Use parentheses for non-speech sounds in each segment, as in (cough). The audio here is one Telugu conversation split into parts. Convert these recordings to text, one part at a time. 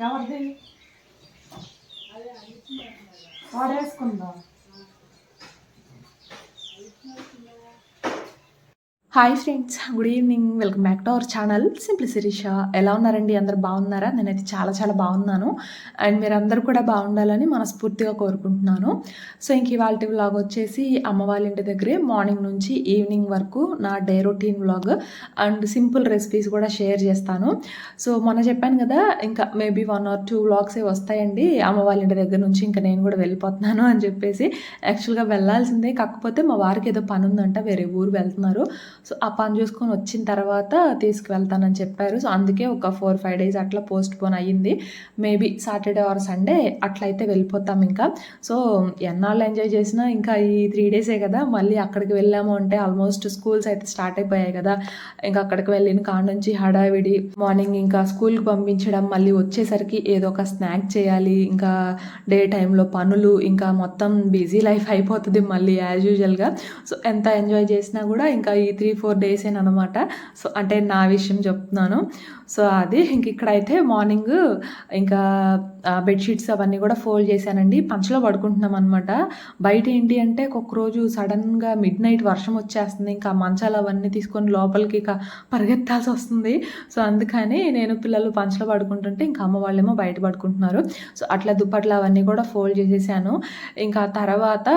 ఎవరిది? వాడేసుకుందాం. Hi friends good evening welcome back to our channel simply Sirisha ఎలా ఉన్నారండి? అందరు బాగున్నారా? నేనైతే చాలా చాలా బాగున్నాను. అండ్ మీరు అందరూ కూడా బాగుండాలని మనస్ఫూర్తిగా కోరుకుంటున్నాను. సో ఇంక ఇవాళ వ్లాగ్ వచ్చేసి అమ్మ వాళ్ళ ఇంటి దగ్గరే మార్నింగ్ నుంచి ఈవినింగ్ వరకు నా day routine vlog and simple recipes కూడా షేర్ చేస్తాను. సో మొన్న చెప్పాను కదా ఇంకా మేబీ వన్ ఆర్ టూ వ్లాగ్సే వస్తాయండి. అమ్మ వాళ్ళ ఇంటి దగ్గర నుంచి ఇంకా నేను కూడా వెళ్ళిపోతున్నాను అని చెప్పేసి యాక్చువల్గా వెళ్ళాల్సిందే. కాకపోతే మా వారికి ఏదో పని ఉందంట వేరే ఊరు వెళ్తున్నారు. సో ఆ పని చూసుకొని వచ్చిన తర్వాత తీసుకువెళ్తానని చెప్పారు. సో అందుకే ఒక ఫోర్ ఫైవ్ డేస్ అట్లా పోస్ట్ పోన్ అయ్యింది. మేబీ సాటర్డే ఆర్ సండే అట్లయితే వెళ్ళిపోతాం ఇంకా. సో ఎన్నాళ్ళు ఎంజాయ్ చేసినా ఇంకా ఈ త్రీ డేసే కదా. మళ్ళీ అక్కడికి వెళ్ళాము అంటే ఆల్మోస్ట్ స్కూల్స్ అయితే స్టార్ట్ అయిపోయాయి కదా. ఇంకా అక్కడికి వెళ్ళిన కాడ నుంచి హడావిడి మార్నింగ్ ఇంకా స్కూల్కి పంపించడం మళ్ళీ వచ్చేసరికి ఏదో ఒక స్నాక్ చేయాలి ఇంకా డే టైంలో పనులు ఇంకా మొత్తం బిజీ లైఫ్ అయిపోతుంది మళ్ళీ యాజ్ యూజువల్గా. సో ఎంత ఎంజాయ్ చేసినా కూడా ఇంకా ఈ త్రీ ఫోర్ డేస్ అనమాట సో అంటే నా విషయం చెప్తున్నాను. సో అది ఇంక ఇక్కడైతే మార్నింగ్ ఇంకా బెడ్షీట్స్ అవన్నీ కూడా ఫోల్డ్ చేశానండి. పంచలో పడుకుంటున్నాం అనమాట బయట ఏంటి అంటే ఒక్కొక్క రోజు సడన్గా మిడ్ నైట్ వర్షం వచ్చేస్తుంది. ఇంకా మంచాలు అవన్నీ తీసుకొని లోపలికి ఇక పరిగెత్తాల్సి వస్తుంది. సో అందుకని నేను పిల్లలు పంచలో పడుకుంటుంటే ఇంకా అమ్మ వాళ్ళేమో బయట పడుకుంటున్నారు. సో అట్లా దుప్పట్లు అవన్నీ కూడా ఫోల్డ్ చేసేసాను. ఇంకా తర్వాత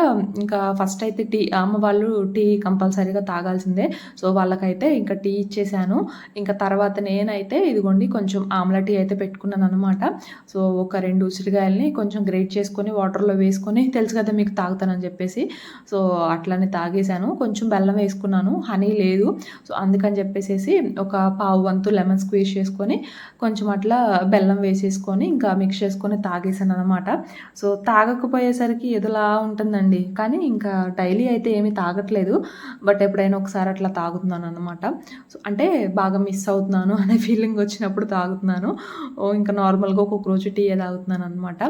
ఇంకా ఫస్ట్ అయితే టీ అమ్మ వాళ్ళు టీ కంపల్సరీగా తాగాల్సిందే. సో వాళ్ళకైతే ఇంకా టీ ఇచ్చేసాను. ఇంకా తర్వాత నేనైతే ఇదిగోండి కొంచెం ఆమ్లా టీ అయితే పెట్టుకున్నాను అనమాట సో ఒక రెండు ఉసిరికాయలని కొంచెం గ్రేట్ చేసుకొని వాటర్లో వేసుకొని తెలుసు కదా మీకు తాగుతానని చెప్పేసి. సో అట్లానే తాగేశాను. కొంచెం బెల్లం వేసుకున్నాను. హనీ లేదు. సో అందుకని చెప్పేసి ఒక పావు వంతు లెమన్ స్క్వీజ్ చేసుకొని కొంచెం అట్లా బెల్లం వేసేసుకొని ఇంకా మిక్స్ చేసుకొని తాగేసాను అనమాట సో తాగకపోయేసరికి ఎదులా ఉంటుందండి. కానీ ఇంకా డైలీ అయితే ఏమీ తాగట్లేదు. బట్ ఎప్పుడైనా ఒకసారి అట్లా తాగుతున్నాను అనమాట అంటే బాగా మిస్ అవుతున్నాను అనే ఫీలింగ్ వచ్చినప్పుడు తాగుతున్నాను. ఓ ఇంకా నార్మల్గా ఒక్కొక్క రోజు టీ తాగుతున్నాను అనమాట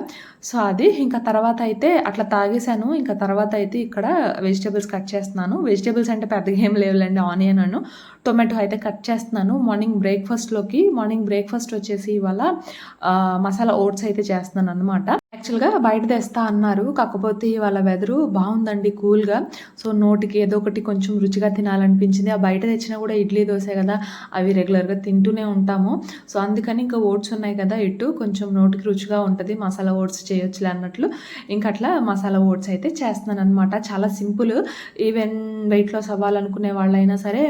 సో అది ఇంకా తర్వాత అయితే అట్లా తాగేశాను. ఇంకా తర్వాత అయితే ఇక్కడ వెజిటేబుల్స్ కట్ చేస్తున్నాను. వెజిటేబుల్స్ అంటే పెద్దగా ఏం లేవులేండి ఆనియన్ అను. టొమాటో అయితే కట్ చేస్తున్నాను. మార్నింగ్ బ్రేక్ఫాస్ట్లోకి మార్నింగ్ బ్రేక్ఫాస్ట్ వచ్చేసి ఇవాళ మసాలా ఓట్స్ అయితే చేస్తున్నాను అనమాట యాక్చువల్గా బయట తెస్తా అన్నారు. కాకపోతే వాళ్ళ వెదరు బాగుందండి కూల్గా. సో నోటికి ఏదో ఒకటి కొంచెం రుచిగా తినాలనిపించింది. ఆ బయట తెచ్చినా కూడా ఇడ్లీ దోశ కదా అవి రెగ్యులర్గా తింటూనే ఉంటాము. సో అందుకని ఇంకా ఓట్స్ ఉన్నాయి కదా ఇటు కొంచెం నోటికి రుచిగా ఉంటుంది. మసాలా ఓట్స్ చేయొచ్చులే అన్నట్లు. ఇంకా అట్లా మసాలా ఓట్స్ అయితే చేస్తున్నాను అనమాట చాలా సింపుల్. ఈవెన్ వెయిట్ లాస్ అవ్వాలనుకునే వాళ్ళైనా సరే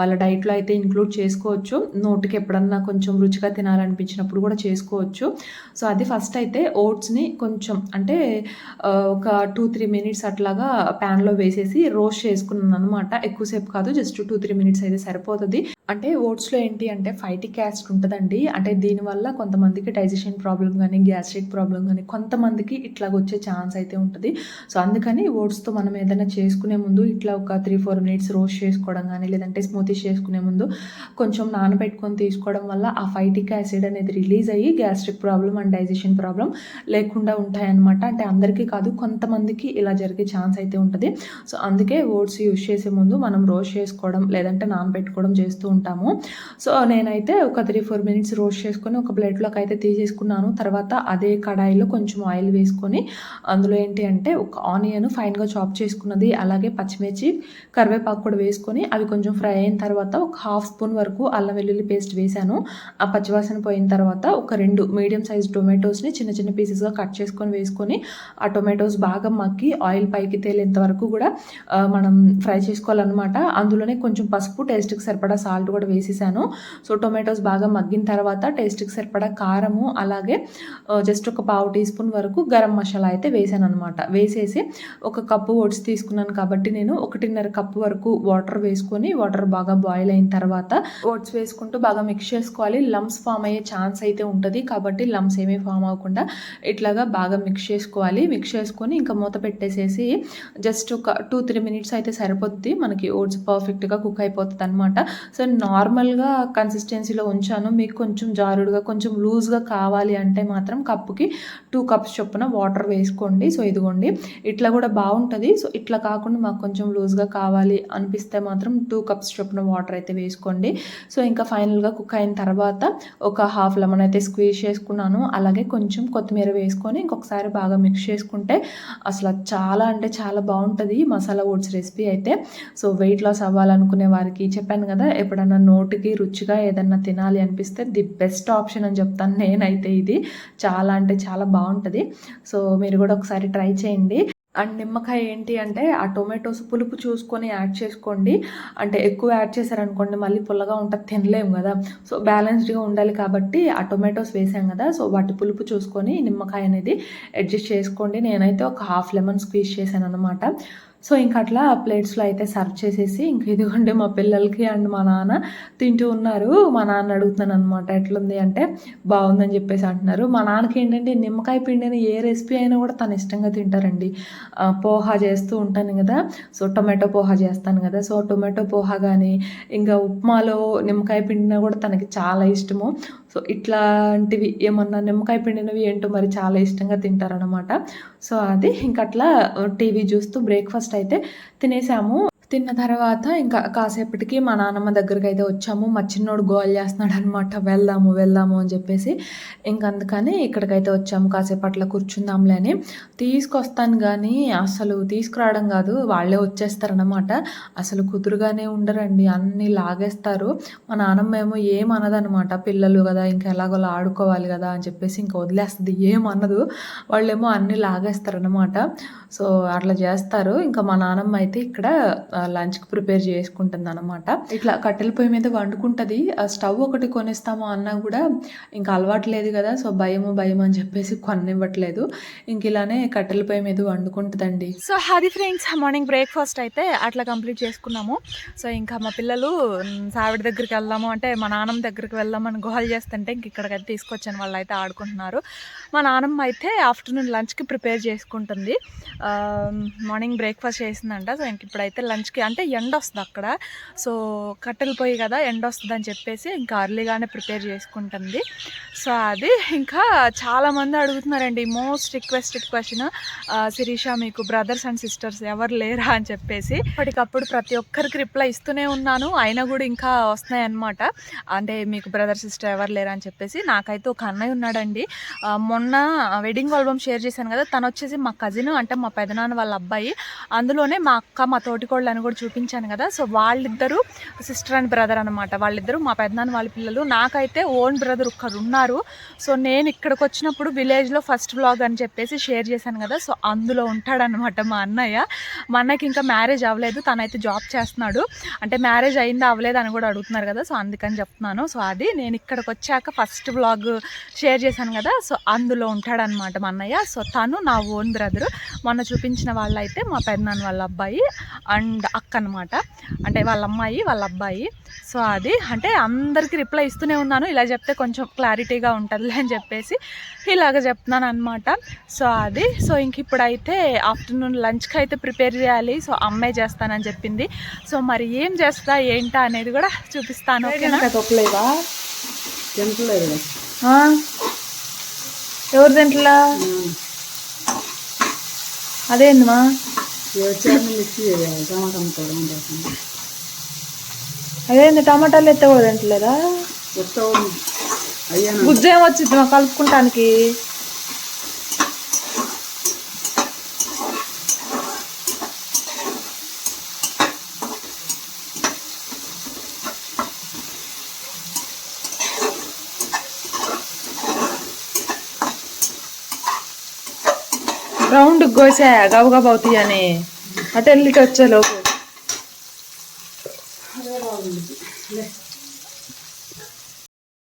వాళ్ళ డైట్లో అయితే ఇంక్లూడ్ చేసుకోవచ్చు. నోటికి ఎప్పుడన్నా కొంచెం రుచిగా తినాలనిపించినప్పుడు కూడా చేసుకోవచ్చు. సో అది ఫస్ట్ అయితే ఓట్స్ని కొంచెం అంటే ఒక టూ త్రీ మినిట్స్ అట్లాగా ప్యాన్లో వేసేసి రోస్ట్ చేసుకున్నాను అనమాట ఎక్కువసేపు కాదు జస్ట్ టూ త్రీ మినిట్స్ అయితే సరిపోతుంది. అంటే ఓట్స్లో ఏంటి అంటే ఫైటిక్ యాసిడ్ ఉంటుందండి. అంటే దీనివల్ల కొంతమందికి డైజెషన్ ప్రాబ్లం కానీ గ్యాస్ట్రిక్ ప్రాబ్లం కానీ కొంతమందికి ఇట్లా వచ్చే ఛాన్స్ అయితే ఉంటుంది. సో అందుకని ఓట్స్తో మనం ఏదైనా చేసుకునే ముందు ఇట్లా ఒక త్రీ ఫోర్ మినిట్స్ రోస్ట్ చేసుకోవడం కానీ లేదంటే స్మూతీస్ చేసుకునే ముందు కొంచెం నానబెట్టుకొని తీసుకోవడం వల్ల ఆ ఫైటిక్ యాసిడ్ అనేది రిలీజ్ అయ్యి gastric problem and digestion problem లేకుండా ఉంటాయన్నమాట. అంటే అందరికీ కాదు కొంతమందికి ఇలా జరిగే ఛాన్స్ అయితే ఉంటుంది. సో అందుకే ఓట్స్ యూస్ చేసే ముందు మనం రోస్ట్ చేసుకోవడం లేదంటే నానబెట్టుకోవడం చేస్తూ ఉంటాము. సో నేనైతే ఒక త్రీ ఫోర్ మినిట్స్ రోస్ట్ చేసుకొని ఒక ప్లేట్లోకి అయితే తీసేసుకున్నాను. తర్వాత అదే కడాయిలో కొంచెం ఆయిల్ వేసుకొని అందులో ఏంటి అంటే ఒక ఆనియన్ ఫైన్గా చాప్ చేసుకున్నది. అలాగే పచ్చిమిర్చి కరివేపాకు కూడా వేసుకొని అవి కొంచెం ఫ్రై అయిన తర్వాత ఒక హాఫ్ స్పూన్ వరకు అల్లం వెల్లుల్లి పేస్ట్ వేసాను ఆ పచ్చివాసన పోయిన తర్వాత ఒక రెండు మీడియం సైజ్ టొమాటోస్ని చిన్న చిన్న పీసెస్గా కట్ చేసుకొని వేసుకొని ఆ టొమాటోస్ బాగా మగ్గి ఆయిల్ పైకి తేలేంత వరకు కూడా మనం ఫ్రై చేసుకోవాలన్నమాట. అందులోనే కొంచెం పసుపు టేస్ట్కి సరిపడా సాల్ట్ కూడా వేసేసాను. సో టొమాటోస్ బాగా మగ్గిన తర్వాత టేస్ట్కి సరిపడా కారము అలాగే జస్ట్ ఒక పావు టీ స్పూన్ వరకు గరం మసాలా అయితే వేసాను అనమాట వేసేసి ఒక కప్పు ఓట్స్ తీసుకున్నాను కాబట్టి నేను ఒకటిన్నర కప్పు వరకు వాటర్ వేసుకొని వాటర్ బాగా బాయిల్ అయిన తర్వాత ఓట్స్ వేసుకుంటూ బాగా మిక్స్ చేసుకోవాలి. లమ్స్ ఫామ్ అయ్యే ఛాన్స్ అయితే ఉంటుంది కాబట్టి లమ్స్ ఏమీ ఫామ్ అవ్వకుండా ఇట్లాగా బాగా మిక్స్ చేసుకోవాలి. మిక్స్ చేసుకొని ఇంకా మూత పెట్టేసేసి జస్ట్ ఒక టూ త్రీ మినిట్స్ అయితే సరిపోతుంది మనకి ఓట్స్ పర్ఫెక్ట్గా కుక్ అయిపోతుంది అనమాట సో నార్మల్గా కన్సిస్టెన్సీలో ఉంచాను. మీకు కొంచెం జారుడుగా కొంచెం లూజ్గా కావాలి అంటే మాత్రం కప్పుకి టూ కప్స్ చొప్పున వాటర్ వేసుకోండి. సో ఇదిగోండి. ఇట్లా కూడా బాగుంటుంది. సో ఇట్లా కాకుండా మాకు కొంచెం లూజ్గా కావాలి అనిపిస్తే మాత్రం టూ కప్స్ చొప్పున వాటర్ అయితే వేసుకోండి. సో ఇంకా ఫైనల్గా కుక్ అయిన తర్వాత ఒక హాఫ్ లెమన్ అయితే స్క్వీజ్ చేసుకున్నాను. అలాగే కొంచెం కొత్తిమీర వేసుకొని ఇంకొకసారి బాగా మిక్స్ చేసుకుంటే అసలు చాలా అంటే చాలా బాగుంటుంది. మసాలా ఓట్స్ రెసిపీ అయితే. సో వెయిట్ లాస్ అవ్వాలనుకునే వారికి చెప్పాను కదా ఎప్పుడైనా ఎప్పుడన్నా నోటికి రుచిగా ఏదన్నా తినాలి అనిపిస్తే ది బెస్ట్ ఆప్షన్ అని చెప్తాను నేనైతే ఇది. చాలా అంటే చాలా బాగుంటుంది. సో మీరు కూడా ఒకసారి ట్రై చేయండి. అండ్ నిమ్మకాయ ఏంటి అంటే ఆ టొమాటోస్ పులుపు చూసుకొని యాడ్ చేసుకోండి. అంటే ఎక్కువ యాడ్ చేశారనుకోండి మళ్ళీ పుల్లగా ఉంటుంది తినలేము కదా. సో బ్యాలెన్స్డ్గా ఉండాలి కాబట్టి ఆ టొమాటోస్ వేసాం కదా. సో వాటి పులుపు చూసుకొని నిమ్మకాయ అనేది అడ్జస్ట్ చేసుకోండి. నేనైతే ఒక హాఫ్ లెమన్ స్క్వీజ్ చేశాను అనమాట సో ఇంక అట్లా ప్లేట్స్లో అయితే సర్వ్ చేసేసి ఇంక ఇదిగోండి మా పిల్లలకి అండ్ మా నాన్న తింటూ ఉన్నారు. మా నాన్న అడుగుతున్నాను అనమాట ఎట్లుంది? అంటే బాగుందని చెప్పేసి అంటున్నారు. మా నాన్నకి ఏంటంటే నిమ్మకాయ పిండిని ఏ రెసిపీ అయినా కూడా తను ఇష్టంగా తింటారండి. పోహా చేస్తూ ఉంటాను కదా సో టొమాటో పోహా చేస్తాను కదా సో టొమాటో పోహా కానీ ఇంకా ఉప్మాలో నిమ్మకాయ పిండిన కూడా తనకి చాలా ఇష్టము. సో ఇట్లాంటివి ఏమన్నా నిమ్మకాయ పిండినవి ఏంటో మరి చాలా ఇష్టంగా తింటారనమాట సో అది ఇంక అట్లా టీవీ చూస్తూ బ్రేక్ఫాస్ట్ అయితే తినేసాము. తిన్న తర్వాత ఇంకా కాసేపటికి మా నాన్నమ్మ దగ్గరికి అయితే వచ్చాము. మా చిన్నోడు గోల్ చేస్తున్నాడు అనమాట వెళ్దాము వెళ్దాము అని చెప్పేసి ఇంక అందుకని ఇక్కడికైతే వచ్చాము. కాసేపు అట్లా కూర్చుందాంలే అని. తీసుకొస్తాను కానీ అసలు తీసుకురావడం కాదు వాళ్ళే వచ్చేస్తారనమాట అసలు కుదురుగానే ఉండరండి అన్నీ లాగేస్తారు. మా నాన్నమ్మ ఏమో ఏమనదనమాట పిల్లలు కదా ఇంకా ఎలాగోలా ఆడుకోవాలి కదా అని చెప్పేసి ఇంకా వదిలేస్తుంది. ఏమనదు. వాళ్ళేమో అన్నీ లాగేస్తారనమాట సో అట్లా చేస్తారు. ఇంకా మా నాన్నమ్మ అయితే ఇక్కడ లంచ్కి ప్రిపేర్ చేసుకుంటుంది అనమాట ఇట్లా కట్టెల పొయ్యి మీద వండుకుంటుంది. ఆ స్టవ్ ఒకటి కొనిస్తాము అన్నా కూడా ఇంకా అలవాటు లేదు కదా సో భయము భయం అని చెప్పేసి కొనివ్వట్లేదు ఇంక ఇలానే కట్టెల పొయ్యి మీద వండుకుంటుందండి. So Hari friends morning breakfast అయితే అట్లా కంప్లీట్ చేసుకున్నాము. సో ఇంకా మా పిల్లలు సావిడ దగ్గరికి వెళ్దాము అంటే మా నాన్నమ్మ దగ్గరికి వెళ్దామని గుహలు చేస్తుంటే ఇంక ఇక్కడికైతే తీసుకొచ్చాను. వాళ్ళు అయితే ఆడుకుంటున్నారు. మా నాన్నమ్మ అయితే ఆఫ్టర్నూన్ లంచ్కి ప్రిపేర్ చేసుకుంటుంది. మార్నింగ్ బ్రేక్ఫాస్ట్ చేసిందంట. సో ఇంక ఇప్పుడైతే లంచ్ లంచ్కి అంటే ఎండ వస్తుంది అక్కడ. సో కట్టెలు పోయి కదా ఎండ వస్తుంది అని చెప్పేసి ఇంకా అర్లీగానే ప్రిపేర్ చేసుకుంటుంది. సో అది ఇంకా చాలామంది అడుగుతున్నారండి మోస్ట్ రిక్వెస్టెడ్ క్వశ్చన్ శిరీష మీకు బ్రదర్స్ అండ్ సిస్టర్స్ ఎవరు లేరా? అని చెప్పేసి. ఇప్పటికప్పుడు ప్రతి ఒక్కరికి రిప్లై ఇస్తూనే ఉన్నాను. అయినా కూడా ఇంకా వస్తున్నాయి అనమాట అంటే మీకు బ్రదర్ సిస్టర్ ఎవరు లేరా అని చెప్పేసి. నాకైతే ఒక అన్నయ్య ఉన్నాడండి. మొన్న వెడ్డింగ్ ఆల్బమ్ షేర్ చేశాను కదా తను వచ్చేసి మా కజిన్ అంటే మా పెదనాన్న వాళ్ళ అబ్బాయి. అందులోనే మా అక్క మా తోటికోళ్ళ అని కూడా చూపించాను కదా. సో వాళ్ళిద్దరూ సిస్టర్ అండ్ బ్రదర్ అనమాట వాళ్ళిద్దరూ మా పెదనాన్న వాళ్ళ పిల్లలు. నాకైతే ఓన్ బ్రదర్ ఒక్కరు ఉన్నారు. సో నేను ఇక్కడికి వచ్చినప్పుడు విలేజ్లో ఫస్ట్ బ్లాగ్ అని చెప్పేసి షేర్ చేశాను కదా. సో అందులో ఉంటాడనమాట మా అన్నయ్య. మా అన్నయ్యకి ఇంకా మ్యారేజ్ అవ్వలేదు. తనైతే జాబ్ చేస్తున్నాడు. అంటే మ్యారేజ్ అయిందా అవ్వలేదు అని కూడా అడుగుతున్నారు కదా. సో అందుకని చెప్తున్నాను. సో అది నేను ఇక్కడికి వచ్చాక ఫస్ట్ బ్లాగ్ షేర్ చేశాను కదా. సో అందులో ఉంటాడనమాట మా అన్నయ్య. సో తను నా ఓన్ బ్రదర్ మొన్న చూపించిన వాళ్ళైతే మా పెద్దనాన్న వాళ్ళ అబ్బాయి. అండ్ అక్క అనమాట అంటే వాళ్ళ అమ్మాయి వాళ్ళ అబ్బాయి సో అది అంటే అందరికీ రిప్లై ఇస్తూనే ఉన్నాను. ఇలా చెప్తే కొంచెం క్లారిటీగా ఉంటుందిలే అని చెప్పేసి ఇలాగ చెప్తున్నాను అనమాట సో అది. సో ఇంక ఇప్పుడైతే ఆఫ్టర్నూన్ లంచ్కి అయితే ప్రిపేర్ చేయాలి. సో అమ్మాయి చేస్తానని చెప్పింది. సో మరి ఏం చేస్తా ఏంటా అనేది కూడా చూపిస్తాను తింటలేదు ఎవరు తింటలా అదేందమ్మా వచ్చాక మిక్సీ చేయాలి టమాటా ముక్కలు ఉంటుంది అదేంది టమాటాలు ఎత్త కూడా తింటలేదా కొత్త అయ్యా గుజ్జు ఏమొచ్చింది కలుపుకుంటానికి? రౌండ్ కోసా గబగబా అవుతాయి అని. అటు వెళ్ళికి వచ్చే లోపు.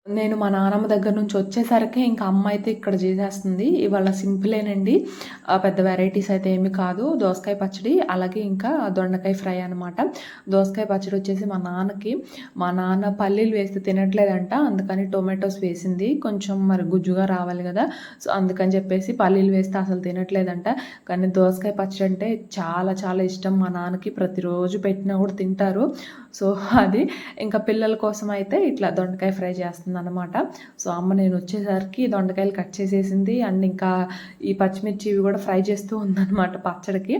నేను మా నాన్నమ్మ దగ్గర నుంచి వచ్చేసరికి ఇంకా అమ్మ అయితే ఇక్కడ చేసేస్తుంది. ఇవాళ సింపులేనండి. పెద్ద వెరైటీస్ అయితే ఏమి కాదు. దోసకాయ పచ్చడి అలాగే ఇంకా దొండకాయ ఫ్రై అనమాట దోసకాయ పచ్చడి వచ్చేసి మా నాన్నకి. మా నాన్న పల్లీలు వేస్తే తినట్లేదంట. అందుకని టొమాటోస్ వేసింది. కొంచెం మరి గుజ్జుగా రావాలి కదా. సో అందుకని చెప్పేసి పల్లీలు వేస్తే అసలు తినట్లేదంట. కానీ దోసకాయ పచ్చడి అంటే చాలా చాలా ఇష్టం. మా నాన్నకి ప్రతిరోజు పెట్టినా కూడా తింటారు. సో అది. ఇంకా పిల్లల కోసం అయితే ఇట్లా దొండకాయ ఫ్రై చేస్తుంది అనమాట సో అమ్మ నేను వచ్చేసరికి దొండకాయలు కట్ చేసేసింది. అండ్ ఇంకా ఈ పచ్చిమిర్చి ఇవి కూడా ఫ్రై చేస్తూ ఉందన్నమాట పచ్చడికి.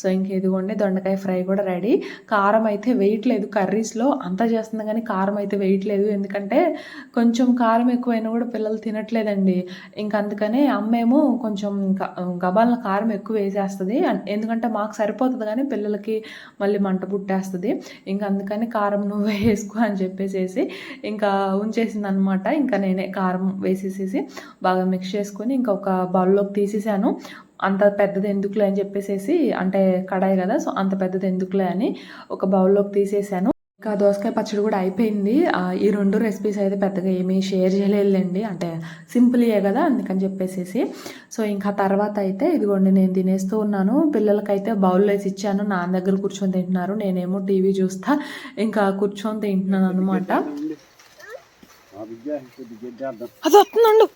సో ఇంక ఇదిగోండి దొండకాయ ఫ్రై కూడా రెడీ. కారం అయితే వేయట్లేదు కర్రీస్లో. అంతా చేస్తుంది కానీ కారం అయితే వేయట్లేదు ఎందుకంటే కొంచెం కారం ఎక్కువైనా కూడా పిల్లలు తినట్లేదండి. ఇంకా అందుకనే అమ్మేమో కొంచెం గబాలను కారం ఎక్కువ వేసేస్తుంది. ఎందుకంటే మాకు సరిపోతుంది కానీ పిల్లలకి మళ్ళీ మంట పుట్టేస్తుంది. ఇంకా అందుకని కారం నువ్వే వేసుకో అని చెప్పేసేసి ఇంకా ఉంచేసింది అనమాట ఇంకా నేనే కారం వేసేసేసి బాగా మిక్స్ చేసుకొని ఇంకా ఒక బౌల్లోకి తీసేసాను. అంత పెద్దది ఎందుకులే అని చెప్పేసేసి అంటే కడాయి కదా సో అంత పెద్దది ఎందుకులే అని ఒక బౌల్లోకి తీసేసాను. ఇంకా దోసకాయ పచ్చడి కూడా అయిపోయింది. ఈ రెండు రెసిపీస్ అయితే పెద్దగా ఏమీ షేర్ చేయలేదులేండి. అంటే సింపుల్యే కదా అందుకని చెప్పేసేసి. సో ఇంకా తర్వాత అయితే ఇదిగోండి నేను తినేస్తూ ఉన్నాను. పిల్లలకైతే బౌల్ వేసి ఇచ్చాను. నాన్న దగ్గర కూర్చొని తింటున్నారు. నేనేమో టీవీ చూస్తా ఇంకా కూర్చొని తింటున్నాను అనమాట అది వస్తుందండు.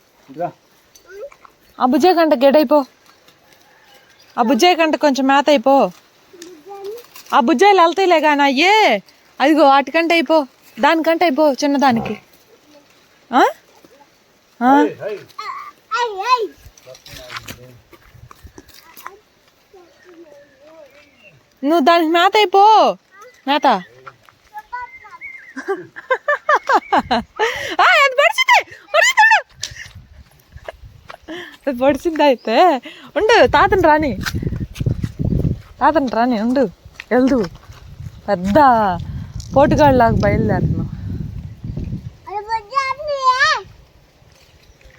ఆ బుజ్జే కంట గెడైపో ఆ బుజ్జాయి కంట కొంచెం మేత అయిపో. ఆ బుజ్జాయిలు వెళ్తాయిలే కానీ అయ్యే. అదిగో వాటికంటే అయిపో. దానికంటే అయిపో చిన్నదానికి? నువ్వు దానికి మేత అయిపో. మేత (laughs) ఆ, అది పడిచింది పడిచింది అది పడిచింది అయితే ఉండు తాతని రాని తాతని రాని ఉండు వెళ్దు పెద్ద పోటుగాళ్ళలాగా బయలుదేరుతున్నావు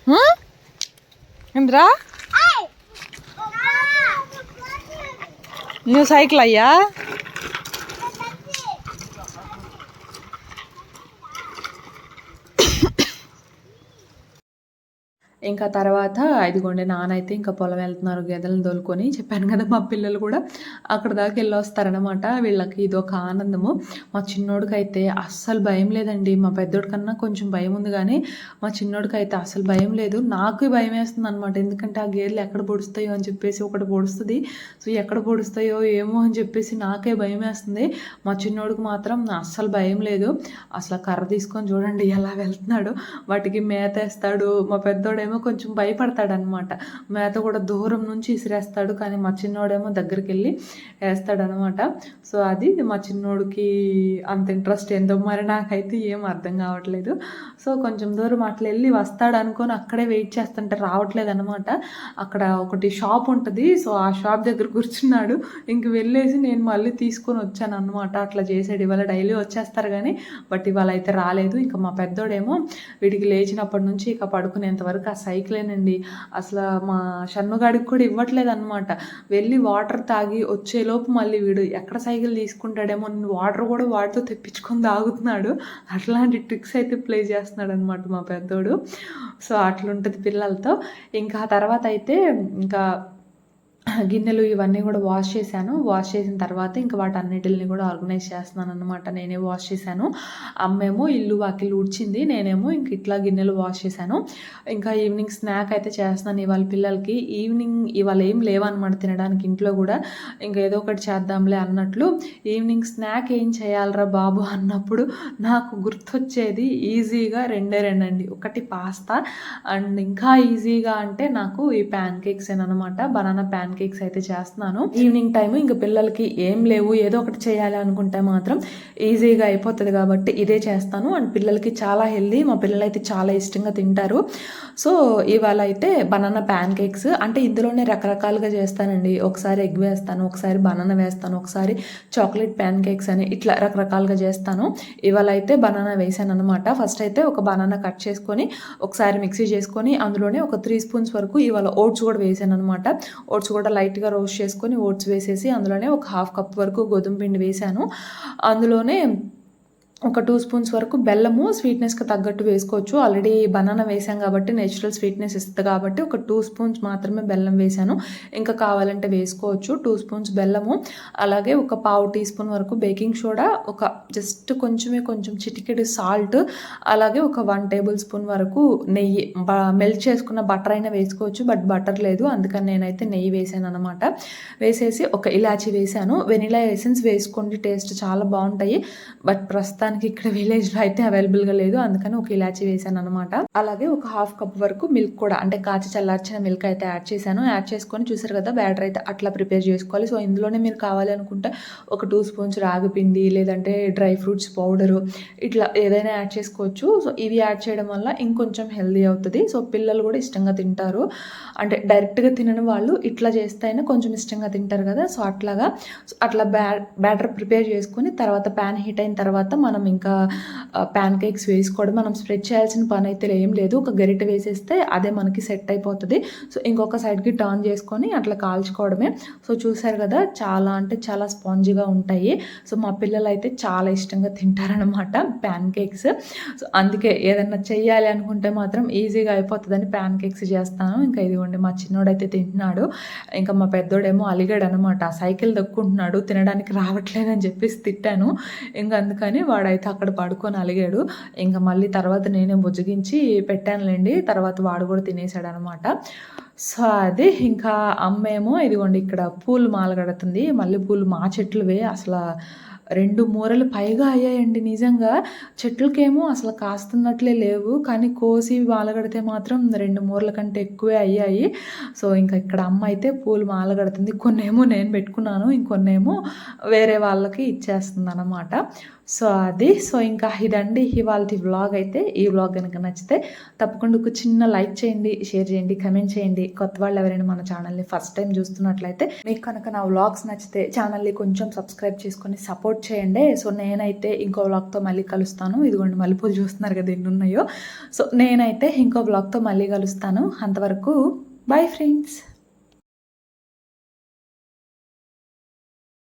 హ్మ్? ఏంద్రా నువ్వు సైకిల్ అయ్యా ఇంకా తర్వాత ఇదిగోండి నాన్న అయితే ఇంకా పొలం వెళ్తున్నారు గేదెలను తోలుకొని చెప్పాను కదా మా పిల్లలు కూడా అక్కడ దాకా వెళ్ళొస్తారనమాట వీళ్ళకి ఇది ఒక ఆనందము. మా చిన్నోడికైతే అస్సలు భయం లేదండి. మా పెద్దోడి కన్నా కొంచెం భయం ఉంది కానీ మా చిన్నోడికి అయితే అసలు భయం లేదు. నాకు భయం వేస్తుంది అనమాట ఎందుకంటే ఆ గేదెలు ఎక్కడ పొడుస్తాయో అని చెప్పేసి ఒకటి పొడుస్తుంది. సో ఎక్కడ పొడుస్తాయో ఏమో అని చెప్పేసి నాకే భయం వేస్తుంది. మా చిన్నోడికి మాత్రం అస్సలు భయం లేదు. అసలు కర్ర తీసుకొని చూడండి ఎలా వెళ్తున్నాడు. వాటికి మేత వేస్తాడు. మా పెద్దోడేమో కొంచెం భయపడతాడనమాట. మేత కూడా దూరం నుంచి ఇసిరేస్తాడు కానీ మా చిన్నోడేమో దగ్గరికి వెళ్ళి వేస్తాడనమాట. సో అది మా చిన్నోడికి అంత ఇంట్రెస్ట్ ఏందో మరి నాకైతే ఏం అర్థం కావట్లేదు. సో కొంచెం దూరం అట్లా వెళ్ళి వస్తాడు అనుకొని అక్కడే వెయిట్ చేస్తుంటే రావట్లేదు అనమాట అక్కడ ఒకటి షాప్ ఉంటుంది సో ఆ షాప్ దగ్గర కూర్చున్నాడు. ఇంక వెళ్ళేసి నేను మళ్ళీ తీసుకొని వచ్చాను అనమాట అట్లా చేసాడు. ఇవాళ డైలీ వచ్చేస్తారు కానీ బట్ ఇవాళ అయితే రాలేదు. ఇంకా మా పెద్దోడేమో వీడికి లేచినప్పటి నుంచి ఇక పడుకునేంత వరకు ఆ సైకిలేనండి. అసలు మా షన్నుగాడికి కూడా ఇవ్వట్లేదు అనమాట వెళ్ళి వాటర్ తాగి వచ్చేలోపు మళ్ళీ వీడు ఎక్కడ సైకిల్ తీసుకుంటాడేమో వాటర్ కూడా వాటితో తెప్పించుకొని తాగుతున్నాడు. అట్లాంటి ట్రిక్స్ అయితే ప్లే చేస్తున్నాడు అనమాట మా పెద్దోడు. సో అట్లుంటుంది పిల్లలతో. ఇంకా ఆ తర్వాత అయితే ఇంకా గిన్నెలు ఇవన్నీ కూడా వాష్ చేశాను. వాష్ చేసిన తర్వాత ఇంకా వాటన్నిటిని కూడా ఆర్గనైజ్ చేస్తున్నాను అనమాట నేనే వాష్ చేశాను. అమ్మేమో ఇల్లు వాకిలు ఉడిచింది నేనేమో ఇంక ఇట్లా గిన్నెలు వాష్ చేశాను. ఇంకా ఈవినింగ్ స్నాక్ అయితే చేస్తున్నాను ఇవాళ పిల్లలకి. ఈవినింగ్ ఇవాళ ఏం లేవన్నమాట తినడానికి ఇంట్లో కూడా. ఇంకా ఏదో ఒకటి చేద్దాంలే అన్నట్లు ఈవినింగ్ స్నాక్ ఏం చేయాలరా బాబు అన్నప్పుడు నాకు గుర్తొచ్చేది ఈజీగా రెండే రెండండి. ఒకటి పాస్తా అండ్ ఇంకా ఈజీగా అంటే నాకు ఈ ప్యాన్ కేక్స్ అనమాట బనానా ప్యాన్ కేక్స్ అయితే చేస్తున్నాను. ఈవినింగ్ టైం ఇంకా పిల్లలకి ఏం లేవు ఏదో ఒకటి చేయాలి అనుకుంటే మాత్రం ఈజీగా అయిపోతుంది కాబట్టి ఇదే చేస్తాను. అండ్ పిల్లలకి చాలా హెల్దీ మా పిల్లలు అయితే చాలా ఇష్టంగా తింటారు. సో ఇవాళ అయితే బనానా ప్యాన్ కేక్స్ అంటే ఇందులోనే రకరకాలుగా చేస్తానండి. ఒకసారి ఎగ్ వేస్తాను ఒకసారి బనానా వేస్తాను ఒకసారి చాక్లెట్ ప్యాన్ కేక్స్ అని ఇట్లా రకరకాలుగా చేస్తాను. ఇవాళ అయితే బనానా వేసాను అనమాట ఫస్ట్ అయితే ఒక బనానా కట్ చేసుకొని ఒకసారి మిక్సీ చేసుకొని అందులోనే ఒక త్రీ స్పూన్స్ వరకు ఇవాళ ఓట్స్ కూడా వేసాను అనమాట ఓట్స్ కూడా లైట్గా రోస్ట్ చేసుకొని ఓట్స్ వేసేసి అందులోనే ఒక హాఫ్ కప్ వరకు గోధుమ పిండి వేసాను. అందులోనే ఒక టూ స్పూన్స్ వరకు బెల్లము స్వీట్నెస్కి తగ్గట్టు వేసుకోవచ్చు. ఆల్రెడీ బనానా వేసాం కాబట్టి నేచురల్ స్వీట్నెస్ ఇస్తుంది కాబట్టి ఒక టూ స్పూన్స్ మాత్రమే బెల్లం వేసాను. ఇంకా కావాలంటే వేసుకోవచ్చు. టూ స్పూన్స్ బెల్లము అలాగే ఒక పావు టీ స్పూన్ వరకు బేకింగ్ సోడా ఒక జస్ట్ కొంచెమే కొంచెం చిటికెడు సాల్ట్ అలాగే ఒక వన్ టేబుల్ స్పూన్ వరకు నెయ్యి. మెల్ట్ చేసుకున్న బటర్ అయినా వేసుకోవచ్చు బట్ బటర్ లేదు. అందుకని నేనైతే నెయ్యి వేసాను అనమాట వేసేసి ఒక ఇలాచీ వేసాను. వెనిలా ఎసెన్స్ వేసుకోండి టేస్ట్ చాలా బాగుంటాయి. బట్ ప్రస్తుతానికి ఇక్కడ విలేజ్లో అయితే అవైలబుల్గా లేదు. అందుకని ఒక ఇలాచి వేసాను అనమాట అలాగే ఒక హాఫ్ కప్ వరకు మిల్క్ కూడా అంటే కాచి చల్లార్చిన మిల్క్ అయితే యాడ్ చేశాను. యాడ్ చేసుకొని చూసారు కదా బ్యాటర్ అయితే అట్లా ప్రిపేర్ చేసుకోవాలి. సో ఇందులోనే మీరు కావాలి అనుకుంటే ఒక టూ స్పూన్స్ రాగి పిండి లేదంటే డ్రై ఫ్రూట్స్ పౌడరు ఇట్లా ఏదైనా యాడ్ చేసుకోవచ్చు. సో ఇవి యాడ్ చేయడం వల్ల ఇంకొంచెం హెల్దీ అవుతుంది. సో పిల్లలు కూడా ఇష్టంగా తింటారు. అంటే డైరెక్ట్గా తినని వాళ్ళు ఇట్లా చేస్తే అయినా కొంచెం ఇష్టంగా తింటారు కదా. సో అట్లాగా అట్లా బ్యా బ్యాటర్ ప్రిపేర్ చేసుకొని తర్వాత ప్యాన్ హీట్ అయిన తర్వాత మనం ఇంకా ప్యాన్ కేక్స్ వేసుకోవడం మనం స్ప్రెడ్ చేయాల్సిన పని అయితే ఏం లేదు. ఒక గరిటె వేసేస్తే అదే మనకి సెట్ అయిపోతుంది. సో ఇంకొక సైడ్కి టర్న్ చేసుకొని అట్లా కాల్చుకోవడమే. సో చూసారు కదా చాలా అంటే చాలా స్పాంజీగా ఉంటాయి. సో మా పిల్లలు అయితే చాలా ఇష్టంగా తింటారనమాట ప్యాన్ కేక్స్ సో అందుకే ఏదన్నా చెయ్యాలి అనుకుంటే మాత్రం ఈజీగా అయిపోతుందని ప్యాన్ కేక్స్ చేస్తాను. ఇంకా ఇదిగోండి మా చిన్నోడైతే తింటున్నాడు. ఇంకా మా పెద్దోడేమో అలిగాడు అనమాట సైకిల్ దక్కుంటున్నాడు. తినడానికి రావట్లేదని చెప్పేసి తిట్టాను. ఇంకా అందుకని అయితే అక్కడ పడుకొని అలిగాడు. ఇంకా మళ్ళీ తర్వాత నేనే బుజ్జగించి పెట్టానులేండి. తర్వాత వాడు కూడా తినేసాడు అనమాట సో అది ఇంకా అమ్మేమో ఇదిగోండి ఇక్కడ పూలు మాల కడుతుంది మళ్ళీ పూలు మా చెట్లువే అసలు రెండు మూరలు పైగా అయ్యాయండి నిజంగా. చెట్లకేమో అసలు కాస్తున్నట్లే లేవు. కానీ కోసి మాలగడితే మాత్రం రెండు మూరల కంటే ఎక్కువే అయ్యాయి. సో ఇంకా ఇక్కడ అమ్మ అయితే పూలు మాలగడుతుంది. కొన్నేమో నేను పెట్టుకున్నాను ఇంకొన్నేమో వేరే వాళ్ళకి ఇచ్చేస్తుంది అనమాట సో అది. సో ఇంకా ఇదండి ఇవాళ వ్లాగ్ అయితే. ఈ వ్లాగ్ కనుక నచ్చితే తప్పకుండా ఒక చిన్న లైక్ చేయండి షేర్ చేయండి కమెంట్ చేయండి. కొత్త వాళ్ళు ఎవరైనా మన ఛానల్ని ఫస్ట్ టైం చూస్తున్నట్లయితే మీకు కనుక నా వ్లాగ్స్ నచ్చితే ఛానల్ని కొంచెం సబ్స్క్రైబ్ చేసుకొని సపోర్ట్ చేయండి. సో నేనైతే ఇంకో బ్లాగ్తో మళ్ళీ కలుస్తాను. ఇదిగోండి మల్లెపూలు చూస్తున్నారు కదా ఎన్ని ఉన్నాయో సో నేనైతే ఇంకో బ్లాగ్తో మళ్ళీ కలుస్తాను. అంతవరకు బాయ్ ఫ్రెండ్స్